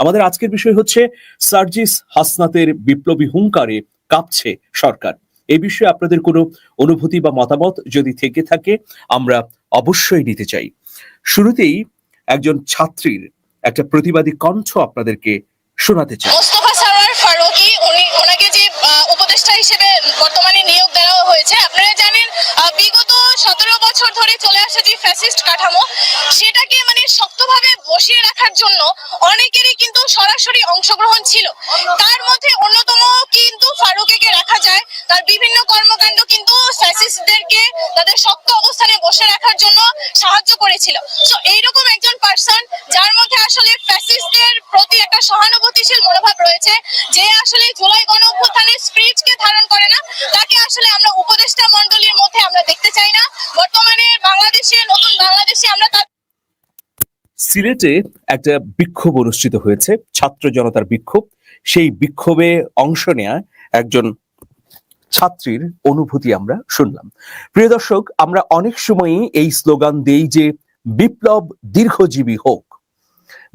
আমাদের আজকের বিষয় হচ্ছে সার্জিস হাসনাতের বিপ্লবী হুঙ্কারে কাঁপছে সরকার। এই বিষয়ে আপনাদের কোনো অনুভূতি বা মতামত যদি থেকে থাকে, আমরা অবশ্যই নিতে চাই। শুরুতেই একজন ছাত্রীর একটা প্রতিবাদী কণ্ঠ আপনাদেরকে শোনাতে চাই। হিসেবে বর্তমানে নিয়োগ দেওয়া হয়েছে, আপনারা জানেন বিগত সতেরো বছর ধরে চলে আসা যে ফ্যাসিস্ট কাঠামো, সেটাকে মানে শক্তভাবে বসিয়ে রাখার জন্য অনেকেরই কিন্তু সরাসরি অংশগ্রহণ ছিল। তার মধ্যে অন্যতম কিন্তু রাখা যায়। তার বিভিন্ন কর্মকাণ্ড কিন্তু ফ্যাসিস্টদেরকে তাদের শক্ত অবস্থানে বসে রাখার জন্য সাহায্য করেছিল। এইরকম একজন পার্সন যার মধ্যে আসলে ফ্যাসিস্টদের প্রতি একটা সহানুভূতিশীল মনোভাব রয়েছে, যে আসলে জুলাই গণ অভ্যুত্থানের ধারণ করে না, তাকে আসলে আমরা উপদেষ্টা মণ্ডলীর মধ্যে আমরা দেখতে চাই না। সিলেটে একটা বিক্ষোভ অনুষ্ঠিত হয়েছে, ছাত্র জনতার বিক্ষোভ। সেই বিক্ষোভে অংশ নেয়া একজন ছাত্রীর অনুভূতি আমরা শুনলাম। প্রিয় দর্শক, আমরা অনেক সময়ই এই স্লোগান দেই যে, বিপ্লব দীর্ঘজীবী হোক।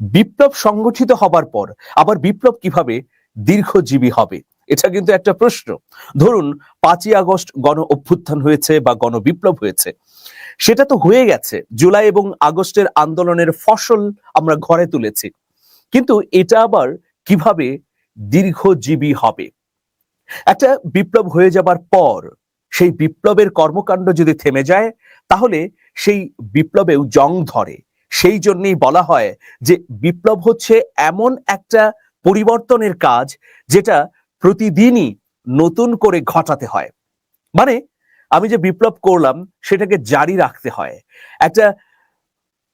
বিপ্লব সংগঠিত হবার পর আবার বিপ্লব কীভাবে দীর্ঘজীবী হবে? এটা কিন্তু একটা প্রশ্ন। ধরুন, পাঁচই আগস্ট গণ অভ্যুত্থান হয়েছে বা গণ বিপ্লব হয়েছে। সেটা তো হয়ে গেছে। জুলাই এবং আগস্টের আন্দোলনের ফসল আমরা ঘরে তুলেছি। কিন্তু এটা আবার কীভাবে দীর্ঘজীবী হবে? একটা বিপ্লব হয়ে যাবার পর সেই বিপ্লবের কর্মকাণ্ড যদি থেমে যায়, তাহলে সেই বিপ্লবেও জং ধরে। সেই জন্যই বলা হয় যে বিপ্লব হচ্ছে এমন একটা পরিবর্তনের কাজ যেটা প্রতিদিনই নতুন করে ঘটাতে হয়। মানে আমি যে বিপ্লব করলাম, সেটাকে জারি রাখতে হয়। একটা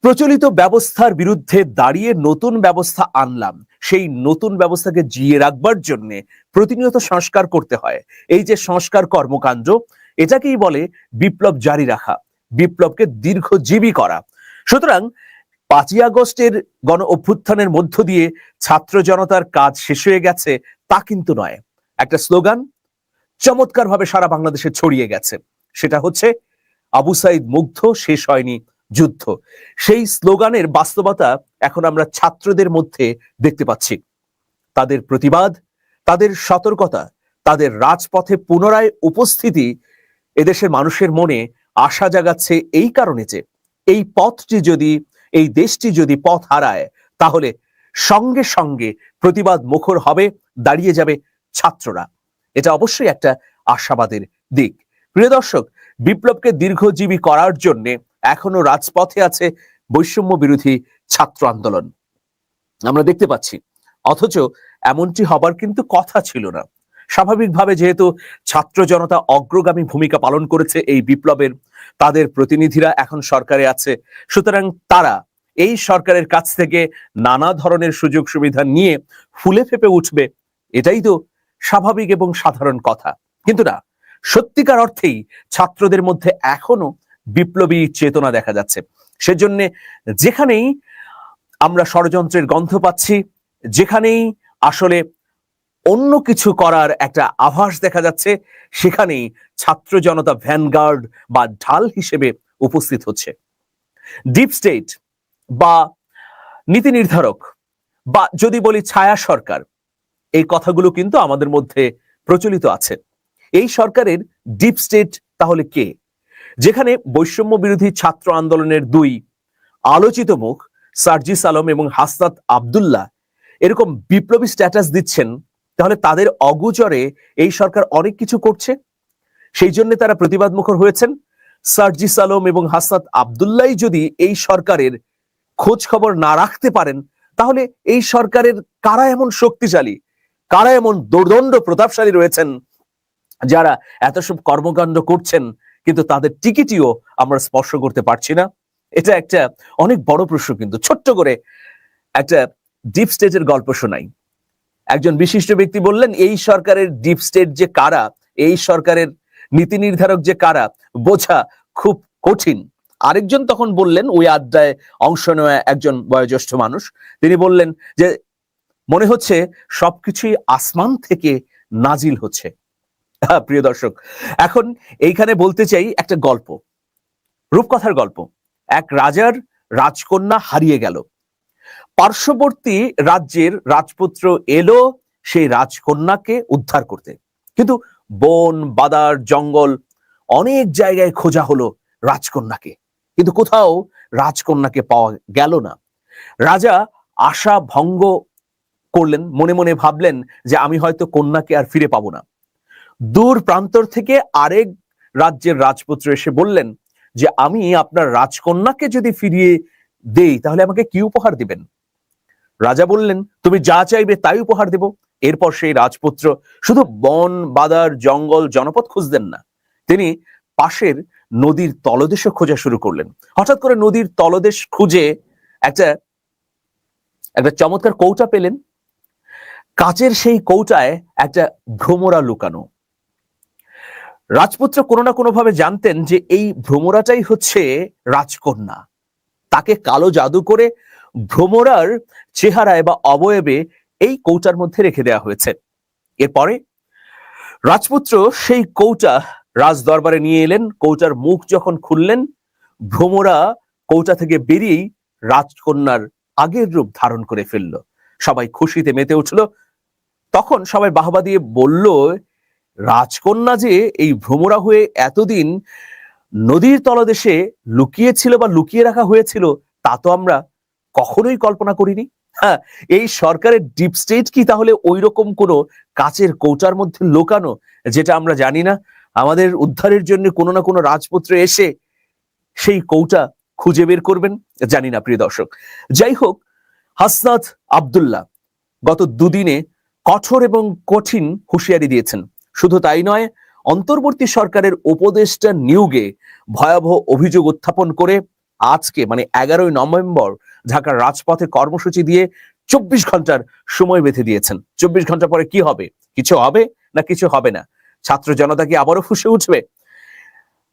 প্রচলিত ব্যবস্থার বিরুদ্ধে দাঁড়িয়ে নতুন ব্যবস্থা আনলাম। সেই নতুন ব্যবস্থাকে জিয়ে রাখবার জন্য প্রতিনিয়ত সংস্কার করতে হয়। এই যে সংস্কার কর্মকাণ্ড, এটাকেই বলে বিপ্লব জারি রাখা। বিপ্লবকে দীর্ঘজীবী করা। সুতরাং পাঁচই আগস্টের গণ অভ্যুত্থানের মধ্য দিয়ে ছাত্র জনতার কাজ শেষ হয়ে গেছে। তা কিন্তু নয়। একটা স্লোগান চমৎকারভাবে সারা বাংলাদেশে ছড়িয়ে গেছে। সেটা হচ্ছে, আবু সাইদ মুগ্ধ, শেষ হয়নি যুদ্ধ। সেই স্লোগানের বাস্তবতা এখন আমরা ছাত্রদের মধ্যে দেখতে পাচ্ছি। তাদের প্রতিবাদ, তাদের সতর্কতা, তাদের রাজপথে পুনরায় উপস্থিতি এদেশের মানুষের মনে আশা জাগাচ্ছে এই কারণে যে, এই পথটি যদি, এই দেশটি যদি পথ হারায়, তাহলে সঙ্গে সঙ্গে প্রতিবাদ মুখর হবে, দাঁড়িয়ে যাবে ছাত্ররা। এটা অবশ্যই একটা আশাবাদের দিক। প্রিয় দর্শক, বিপ্লবকে দীর্ঘজীবী করার জন্য এখনও রাজপথে আছে বৈষম্য বিরোধী ছাত্র আন্দোলন। আমরা দেখতে পাচ্ছি, অথচ এমনটি হবার কিন্তু কথা ছিল না। স্বাভাবিকভাবে যেহেতু ছাত্র জনতা অগ্রগামী ভূমিকা পালন করেছে এই বিপ্লবের, তাদের প্রতিনিধিরা এখন সরকারে আছে, সুতরাং তারা এই সরকারের কাছ থেকে নানা ধরনের সুযোগ সুবিধা নিয়ে ফুলে ফেপে উঠবে, এটাই তো স্বাভাবিক এবং সাধারণ কথা। কিন্তু না, সত্যিকার অর্থেই ছাত্রদের মধ্যে এখনও বিপ্লবী চেতনা দেখা যাচ্ছে। সেজন্য যেখানেই আমরা ষড়যন্ত্রের গন্ধ পাচ্ছি, যেখানেই আসলে অন্য কিছু করার একটা আভাস দেখা যাচ্ছে, সেখানেই ছাত্র জনতা ভ্যানগার্ড বা ঢাল হিসেবে উপস্থিত হচ্ছে। ডিপ স্টেট বা নীতি নির্ধারক বা যদি বলি ছায়া সরকার, এই কথাগুলো কিন্তু আমাদের মধ্যে প্রচলিত আছে। এই সরকারের ডিপ স্টেট তাহলে কে? যেখানে বৈষম্য বিরোধী ছাত্র আন্দোলনের দুই আলোচিত মুখ, সার্জিস আলম এবং হাসনাত আবদুল্লাহ, এরকম বিপ্লবী স্ট্যাটাস দিচ্ছেন, তাহলে তাদের অগোচরে এই সরকার অনেক কিছু করছে। সেই জন্য তারা প্রতিবাদ মুখর হয়েছেন। সার্জিস আলম এবং হাসনাত আবদুল্লাহ যদি এই সরকারের খোঁজ খবর না রাখতে পারেন, তাহলে এই সরকারের কারা এমন শক্তিশালী, কারা এমন দুর্দণ্ড প্রতাপশালী রয়েছেন, যারা এত সব কর্মকাণ্ড করছেন, কিন্তু তাদের টিকিটিও আমরা স্পর্শ করতে পারছি না? এটা একটা অনেক বড় প্রশ্ন কিন্তু, ছোট্ট করে একটা ডিপ স্টেটের গল্প শোনাই। একজন বিশিষ্ট ব্যক্তি বললেন, এই সরকারের ডিপ স্টেট যে কারা, এই সরকারের নীতি নির্ধারক যে কারা, বোঝা খুব কঠিন। আরেকজন তখন বললেন, ওই আড্ডায় অংশ নেওয়া একজন বয়োজ্যেষ্ঠ মানুষ, তিনি বললেন যে, মনে হচ্ছে সবকিছুই আসমান থেকে নাজিল হচ্ছে। প্রিয় দর্শক, এখন এইখানে বলতে চাই একটা গল্প, রূপকথার গল্প। এক রাজার রাজকন্যা হারিয়ে গেল। পার্শ্ববর্তী রাজ্যের রাজপুত্র এলো সেই রাজকন্যাকে উদ্ধার করতে। কিন্তু বন, বাদার, জঙ্গল অনেক জায়গায় খোঁজা হলো রাজকন্যাকে। কিন্তু কোথাও রাজকন্যাকে পাওয়া গেল না। রাজা আশা ভঙ্গ করলেন, মনে মনে ভাবলেন যে আমি হয়তো কন্যাকে আর ফিরে পাবো না। দূর প্রান্তর থেকে আরেক রাজ্যের রাজপুত্র এসে বললেন যে, আমি আপনার রাজকন্যাকে যদি ফিরিয়ে দেই, তাহলে আমাকে কি উপহার দিবেন? রাজা বললেন, তুমি যা চাইবে তাই উপহার দেব। এরপর সেই রাজপুত্র শুধু বন, বাদার, জঙ্গল, জনপদ খুঁজতেন না। তিনি পাশের নদীর তলদেশও খোঁজা শুরু করলেন। হঠাৎ করে নদীর তলদেশ খুঁজে একটা একটা চমৎকার কৌটা পেলেন। কাচের সেই কৌটায় একটা ভ্রমরা লুকানো। রাজপুত্র কোনো না কোনো ভাবে জানতেন যে এই ভ্রমরাটাই হচ্ছে রাজকন্যা। তাকে কালো জাদু করে ভ্রমরার চেহারায় বা অবয়বে এই কৌটার মধ্যে রেখে দেওয়া হয়েছে। এরপরে রাজপুত্র সেই কৌটা রাজ দরবারে নিয়ে এলেন। কৌটার মুখ যখন খুললেন, ভ্রমরা কৌটা থেকে বেরিয়েই রাজকন্যার আগের রূপ ধারণ করে ফেলল। সবাই খুশিতে মেতে উঠল। তখন সবাই বাহবা দিয়ে বলল, রাজকন্যা যে এই ভ্রমরা হয়ে এতদিন নদীর তলদেশে লুকিয়েছিল বা লুকিয়ে রাখা হয়েছিল, তা তো আমরা কখনোই কল্পনা করিনি। হ্যাঁ এই সরকারের ডিপ স্টেট কি তাহলে ওই রকম কোনো কাচের কৌটার মধ্যে লোকানো, যেটা আমরা জানি না? আমাদের উদ্ধারের জন্য কোনো না কোনো রাজপুত্র এসে সেই কৌটা খুঁজে বের করবেন, জানি না প্রিয় দর্শক। যাই হোক, হাসনাত আব্দুল্লাহ গত দুদিনে কঠোর এবং কঠিন হুঁশিয়ারি দিয়েছেন। শুধু তাই নয়, অন্তর্বর্তী সরকারের উপদেষ্টা নিয়োগে ভয়াবহ অভিযোগ উত্থাপন করে আজকে মানে এগারোই নভেম্বর, ঢাকার রাজপথে কর্মসূচি দিয়ে চব্বিশ ঘণ্টার সময় বেঁধে দিয়েছেন। চব্বিশ ঘণ্টা পরে কি হবে? কিছু হবে না কিছু হবে না? ছাত্র জনতা কি আবারও ফুসে উঠবে?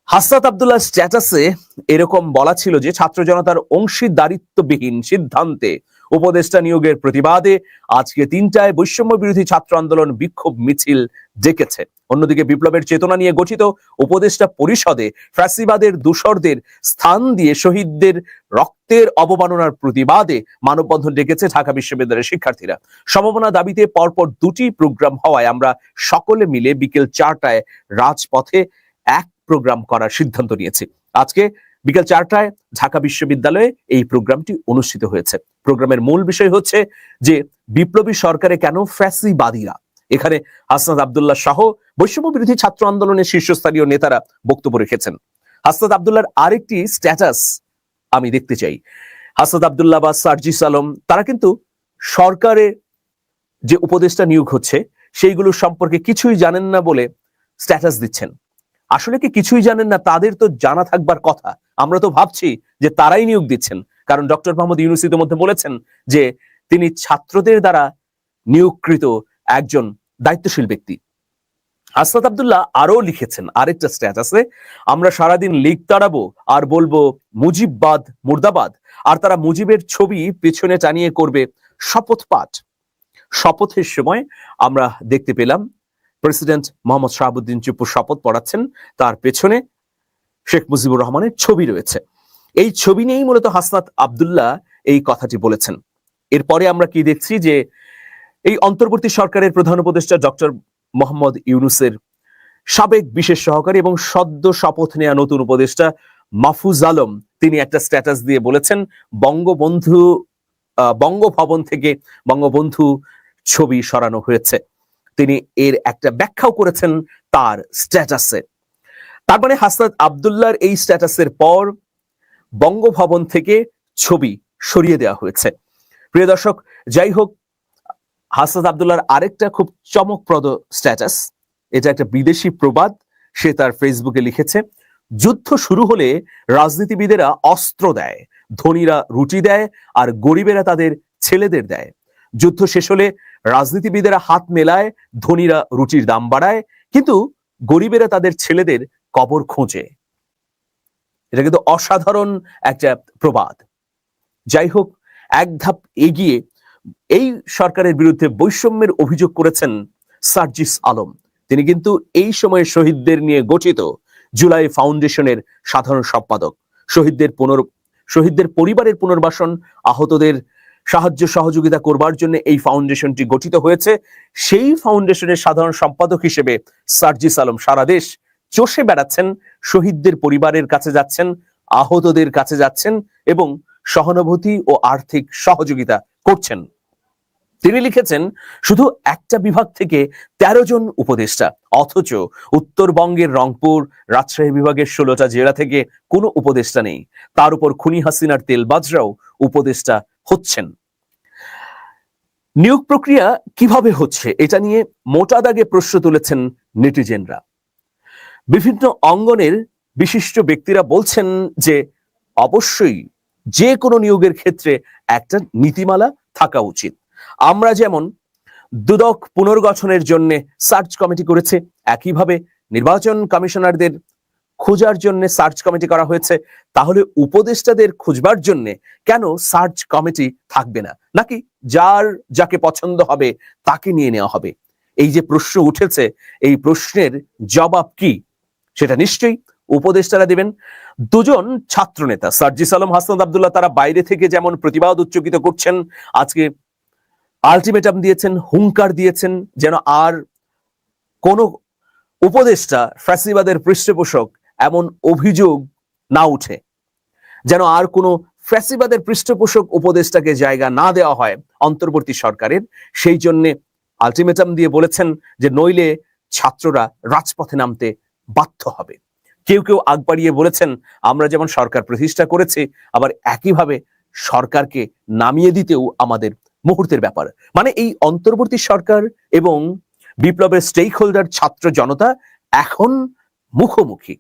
হাসাত আবদুল্লাহ স্ট্যাটাসে এরকম বলা ছিল যে ছাত্র জনতার অংশীদারিত্ববিহীন সিদ্ধান্তে উপদেষ্টা নিয়োগের প্রতিবাদে আজকে তিনটায় বৈষম্য বিরোধী ছাত্র আন্দোলন বিক্ষোভ মিছিল ডেকেছে। অন্যদিকে বিপ্লবের চেতনা নিয়ে গঠিত উপদেষ্টা পরিষদে ফ্যাসিবাদের দূষরদের স্থান দিয়ে শহীদদের রক্তের অবমাননার প্রতিবাদে মানববন্ধন ডেকেছে ঢাকা বিশ্ববিদ্যালয়ের শিক্ষার্থীরা। সম্ভাবনা দাবিতে পরপর দুটি প্রোগ্রাম হওয়ায় আমরা সকলে মিলে বিকেল চারটায় রাজপথে এক প্রোগ্রাম করার সিদ্ধান্ত নিয়েছি। আজকে বিকেল চারটায় ঢাকা বিশ্ববিদ্যালয়ে এই প্রোগ্রামটি অনুষ্ঠিত হয়েছে। প্রোগ্রামের মূল বিষয় হচ্ছে যে বিপ্লবী সরকারে কেন ফ্যাসিবাদীরা? এখানে হাসনাত আব্দুল্লাহ সহ বৈষম্য বিরোধী ছাত্র আন্দোলনের শীর্ষস্থানীয় নেতারা বক্তব্য রেখেছেন। হাসনাত আব্দুল্লাহর আরেকটি স্ট্যাটাস আমি দেখতে চাই। হাসনাত আব্দুল্লাহ বা সার্জিস আলম, তারা কিন্তু সরকারে যে উপদেষ্টা নিয়োগ হচ্ছে সেইগুলো সম্পর্কে কিছুই জানেন না বলে স্ট্যাটাস দিচ্ছেন। আসলে কি কিছুই জানেন না? তাদের তো জানা থাকবার কথা। আমরা তো ভাবছি যে তারাই নিয়োগ দিচ্ছেন। কারণ ডক্টর মোহাম্মদ ইউনুস ইতিমধ্যে বলেছেন যে তিনি ছাত্রদের দ্বারা নিয়োগকৃত একজন দায়িত্বশীল ব্যক্তি। আসনাদ আবদুল্লাহ আরও লিখেছেন, আরেকটা স্ট্যাচ আছে, আমরা সারাদিন লিগ তাড়াবো আর বলব মুজিববাদ, মুর্দাবাদ। আর তারা মুজিবের ছবি পেছনে টানিয়ে করবে শপথ পাঠ শপথের সময় আমরা দেখতে পেলাম প্রেসিডেন্ট মোহাম্মদ শাহাবুদ্দিন চুপুর শপথ পড়াচ্ছেন। তার পেছনে শেখ মুজিবুর রহমানের ছবি রয়েছে। এই ছবি নিয়েই মূলত হাসনাত আব্দুল্লাহ এই কথাটি বলেছেন। এরপরে আমরা কি দেখছি যে এই অন্তর্বর্তী সরকারের প্রধান উপদেষ্টা ডক্টর মোহাম্মদ ইউনুসের সাবেক বিশেষ সহকারী এবং সদ্য শপথ নেওয়া নতুন উপদেষ্টা মাহফুজ আলম তিনি একটা স্ট্যাটাস দিয়ে বলেছেন, বঙ্গবন্ধু বঙ্গভবন থেকে বঙ্গবন্ধু ছবি সরানো হয়েছে। তিনি এর একটা ব্যাখ্যাও করেছেন তার স্ট্যাটাসে। তার মানে হাসনাত আব্দুল্লাহর এই স্ট্যাটাসের পর বঙ্গভবন থেকে ছবি সরিয়ে দেওয়া হয়েছে। প্রিয় দর্শক, যাই হোক, হাসনাত আব্দুল্লাহর আরেকটা খুব চমকপ্রদ স্ট্যাটাস, এটা একটা বিদেশি প্রবাদ, সে তার ফেসবুকে লিখেছে, যুদ্ধ শুরু হলে রাজনীতিবিদেরা অস্ত্র দেয়, ধনীরা রুটি দেয় আর গরিবেরা তাদের ছেলেদের দেয়। যুদ্ধ শেষ হলে রাজনীতিবিদেরা হাত মেলায়, ধনীরা রুটির দাম বাড়ায়, কিন্তু গরিবেরা তাদের ছেলেদের কবর খোঁজে। এটা কিন্তু অসাধারণ একটা প্রবাদ। যাই হোক, এক ধাপ এগিয়ে এই সরকারের বিরুদ্ধে বৈষম্যের অভিযোগ করেছেন সার্জিস আলম। তিনি কিন্তু এই সময়ে শহীদদের নিয়ে গঠিত জুলাই ফাউন্ডেশনের সাধারণ সম্পাদক। শহীদদের পুনর, শহীদদের পরিবারের পুনর্বাসন আহতদের সাহায্য সহযোগিতা করবার জন্য এই ফাউন্ডেশনটি গঠিত হয়েছে। সেই ফাউন্ডেশনের সাধারণ সম্পাদক হিসেবে সার্জিস আলম সারা দেশ চষে বেড়াচ্ছেন, শহীদদের পরিবারের কাছে যাচ্ছেন, আহতদের কাছে যাচ্ছেন এবং সহানুভূতি ও আর্থিক সহযোগিতা করছেন। তিনি লিখেছেন, শুধু একটা বিভাগ থেকে ১৩ জন উপদেষ্টা, অথচ উত্তরবঙ্গের রংপুর, রাজশাহী বিভাগের ষোলোটা জেলা থেকে কোনো উপদেষ্টা নেই। তার উপর খুনি হাসিনার তেলবাজরাও উপদেষ্টা হচ্ছেন। নিয়োগ প্রক্রিয়া কীভাবে হচ্ছে এটা নিয়ে মোটা দাগে প্রশ্ন তুলেছেন নেটিজেনরা। বিভিন্ন অঙ্গনের বিশিষ্ট ব্যক্তিরা বলছেন যে, অবশ্যই যে কোনো নিয়োগের ক্ষেত্রে একটা নীতিমালা থাকা উচিত। আমরা যেমন দুদক পুনর্গঠনের জন্য সার্চ কমিটি করেছে, একইভাবে নির্বাচন কমিশনারদের খোঁজার জন্য সার্চ কমিটি করা হয়েছে। তাহলে উপদেষ্টাদের খুঁজবার জন্য কেন সার্চ কমিটি থাকবে না? নাকি যার যাকে পছন্দ হবে, তাকে নিয়ে নেওয়া হবে? এই যে প্রশ্ন উঠেছে, এই প্রশ্নের জবাব কি? সেটা নিশ্চয়ই উপদেষ্টারা দেবেন। দুজন ছাত্রনেতা সার্জিস আলম হাসনাদ আবদুল্লাহ, তারা বাইরে থেকে যেমন প্রতিবাদ উচ্চকিত করছেন, আজকে আলটিমেটাম দিয়েছেন, হুঙ্কার দিয়েছেন, যেন আর কোন উপদেষ্টা, ফ্যাসিবাদের পৃষ্ঠপোষক এমন অভিযোগ না উঠে। যেন আর কোনো ফ্যাসিবাদের পৃষ্ঠপোষক উপদেষ্টাকে জায়গা না দেওয়া হয় অন্তর্বর্তী সরকারের, সেই জন্য আলটিমেটাম দিয়ে বলেছেন যে নইলে ছাত্ররা রাজপথে নামতে বাধ্য হবে। কেউ কেউ আগ বাড়িয়ে বলেছেন, আমরা যেমন সরকার প্রতিষ্ঠা করেছি, আবার একইভাবে সরকারকে নামিয়ে দিতেও আমাদের মুহূর্তের ব্যাপার। মানে এই অন্তর্বর্তী সরকার এবং বিপ্লবের স্টেক হোল্ডার ছাত্র জনতা এখন মুখোমুখি।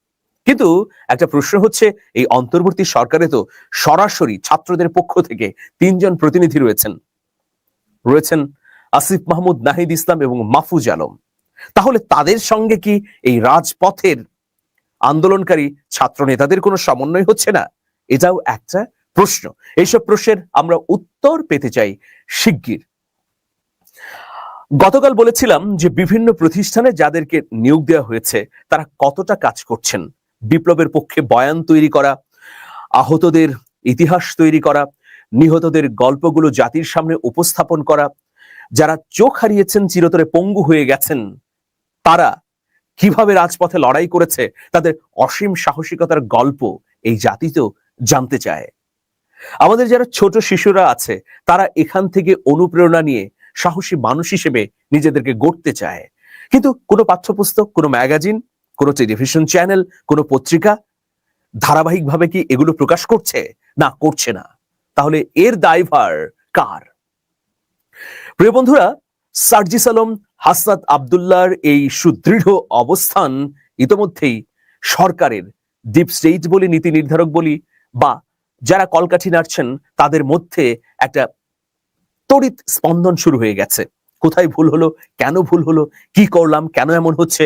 কিন্তু একটা প্রশ্ন হচ্ছে, এই অন্তর্বর্তী সরকারে তো সরাসরি ছাত্রদের পক্ষ থেকে তিনজন প্রতিনিধি রয়েছেন। রয়েছেন আসিফ মাহমুদ, নাহিদ ইসলাম এবং মাহফুজ আলম। তাহলে তাদের সঙ্গে কি এই রাজপথের আন্দোলনকারী ছাত্র নেতাদের কোনো সমন্বয় হচ্ছে না? এটাও একটা প্রশ্ন। এইসব প্রশ্নের আমরা উত্তর পেতে চাই শিগগির। গতকাল বলেছিলাম যে বিভিন্ন প্রতিষ্ঠানে যাদেরকে নিয়োগ দেওয়া হয়েছে, তারা কতটা কাজ করছেন? বিপ্লবের পক্ষে বয়ান তৈরি করা, আহতদের ইতিহাস তৈরি করা, নিহতদের গল্পগুলো জাতির সামনে উপস্থাপন করা, যারা চোখ হারিয়েছেন, চিরতরে পঙ্গু হয়ে গেছেন, তারা কীভাবে রাজপথে লড়াই করেছে, তাদের অসীম সাহসিকতার গল্প এই জাতি তো জানতে চায়। আমাদের যারা ছোট শিশুরা আছে, তারা এখান থেকে অনুপ্রেরণা নিয়ে সাহসী মানুষ হিসেবে নিজেদেরকে গড়তে চায়। কিন্তু কোনো পাঠ্যপুস্তক, কোনো ম্যাগাজিন কোনো টেলিভিশন চ্যানেল কোনো পত্রিকা ধারাবাহিকভাবে কি এগুলো প্রকাশ করছে? না করছে না। তাহলে এর দায়ভার কার? প্রিয় বন্ধুরা, সার্জিস আলম, হাসনাত আবদুল্লাহর এই সুদৃঢ় অবস্থান ইতোমধ্যেই সরকারের ডিপ স্টেট বলি, নীতি নির্ধারক বলি, বা যারা কলকাঠি নাড়ছেন, তাদের মধ্যে একটা তড়িৎ স্পন্দন শুরু হয়ে গেছে। কোথায় ভুল হলো, কেন ভুল হলো, কি করলাম, কেন এমন হচ্ছে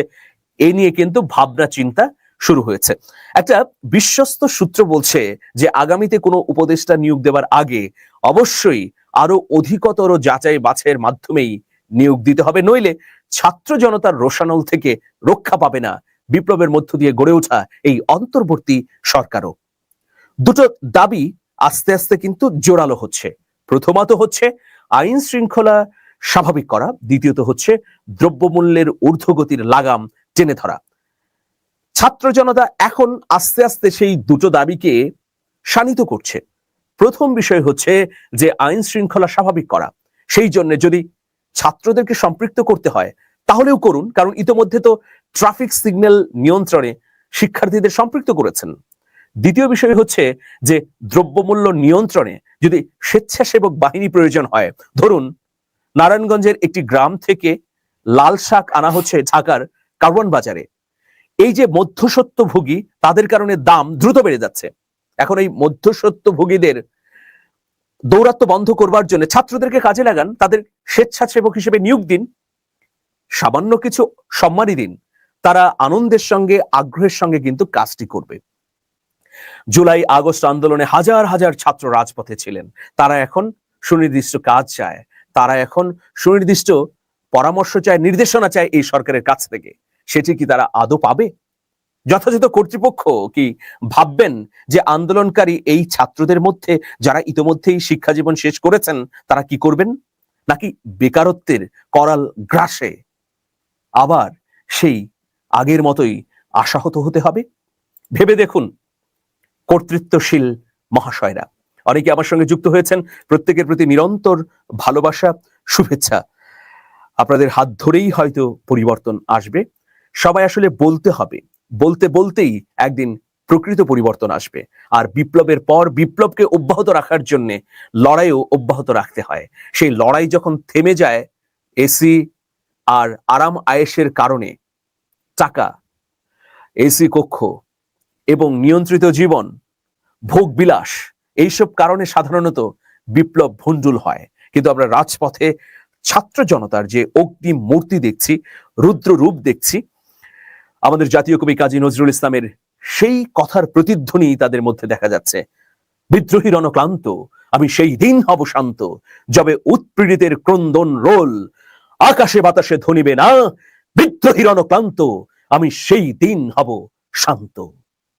এ নিয়ে কিন্তু ভাবনা চিন্তা শুরু হয়েছে। একটা বিশ্বস্ত সূত্র বলছে যে, আগামীতে কোনো উপদেষ্টা নিয়োগ দেওয়ার আগে অবশ্যই আরও অধিকতর যাচাই বাছাইয়ের মাধ্যমেই নিয়োগ দিতে হবে, নইলে ছাত্র জনতার রোশানল থেকে রক্ষা পাবে না। বিপ্লবের মধ্য দিয়ে গড়ে ওঠা এই অন্তর্বর্তী সরকারও। দুটো দাবি আস্তে আস্তে কিন্তু জোরালো হচ্ছে। প্রথমত হচ্ছে আইন শৃঙ্খলা স্বাভাবিক করা, দ্বিতীয়ত হচ্ছে দ্রব্যমূল্যের ঊর্ধ্বগতির লাগাম টেনে ধরা। ছাত্র জনতা এখন আস্তে আস্তে সেই দুটো দাবিকে শানিত করছে। প্রথম বিষয় হচ্ছে যে আইন শৃঙ্খলা স্বাভাবিক করা। সেই জন্য যদি ছাত্রদেরকে সম্পৃক্ত করতে হয়, তাহলেও করুন, কারণ ইতোমধ্যে তো ট্রাফিক সিগন্যাল নিয়ন্ত্রণে শিক্ষার্থীদের সম্পৃক্ত করেছেন। দ্বিতীয় বিষয় হচ্ছে যে দ্রব্যমূল্য নিয়ন্ত্রণে যদি স্বেচ্ছাসেবক বাহিনী প্রয়োজন হয়, ধরুন, নারায়ণগঞ্জের একটি গ্রাম থেকে লাল শাক আনা হচ্ছে ঢাকার কার্বন বাজারে। এই যে মধ্যসত্ত্বভোগী তাদের কারণে দাম দ্রুত বেড়ে যাচ্ছে। এখন এই মধ্যসত্ত্বভোগীদের দৌরাত্ম বন্ধ করবার জন্য ছাত্রদেরকে কাজে লাগান, তাদের স্বেচ্ছাসেবক হিসেবে নিয়োগ দিন, সামান্য কিছু সম্মানই দিন, তারা আনন্দের সঙ্গে, আগ্রহের সঙ্গে কিন্তু কাজটি করবে। জুলাই, আগস্ট আন্দোলনে হাজার হাজার ছাত্র রাজপথে ছিলেন। তারা এখন সুনির্দিষ্ট কাজ চায়, তারা এখন সুনির্দিষ্ট পরামর্শ চায়, নির্দেশনা চায় এই সরকারের কাছ থেকে। সেটি কি তারা আদৌ পাবে? যথাযথ কর্তৃপক্ষ কি ভাববেন যে আন্দোলনকারী এই ছাত্রদের মধ্যে যারা ইতোমধ্যেই শিক্ষা জীবন শেষ করেছেন, তারা কি করবেন? নাকি বেকারত্বের করাল গ্রাসে আবার সেই আগের মতোই আশাহত হতে হবে? ভেবে দেখুন কর্তৃত্বশীল মহাশয়রা। অনেকে আমার সঙ্গে যুক্ত হয়েছেন। প্রত্যেকের প্রতি নিরন্তর ভালোবাসা, শুভেচ্ছা। আপনাদের হাত ধরেই হয়তো পরিবর্তন আসবে। সবাই আসলে বলতে হবে। বলতে বলতেই একদিন প্রকৃত পরিবর্তন আসবে। আর বিপ্লবের পর বিপ্লবকে অব্যাহত রাখার জন্য লড়াইও অব্যাহত রাখতে হয়। সেই লড়াই যখন থেমে যায় এসি আর আরাম আয়েসের কারণে টাকা এসি কক্ষ এবং নিয়ন্ত্রিত জীবন, ভোগ বিলাস, এইসব কারণে সাধারণত বিপ্লব ভণ্ডুল হয়। কিন্তু আমরা রাজপথে ছাত্র জনতার যে অগ্নি মূর্তি দেখছি, রুদ্র রূপ দেখছি আমাদের জাতীয় কবি কাজী নজরুল ইসলামের সেই কথার প্রতিধ্বনি তাদের মধ্যে দেখা যাচ্ছে। বিদ্রোহী রণক্লান্ত, আমি সেই দিন হব শান্ত, যবে উৎপীড়িতের ক্রন্দন রোল, আকাশে বাতাসে ধনিবে না, বিদ্রোহী রণক্লান্ত, আমি সেই দিন হব শান্ত।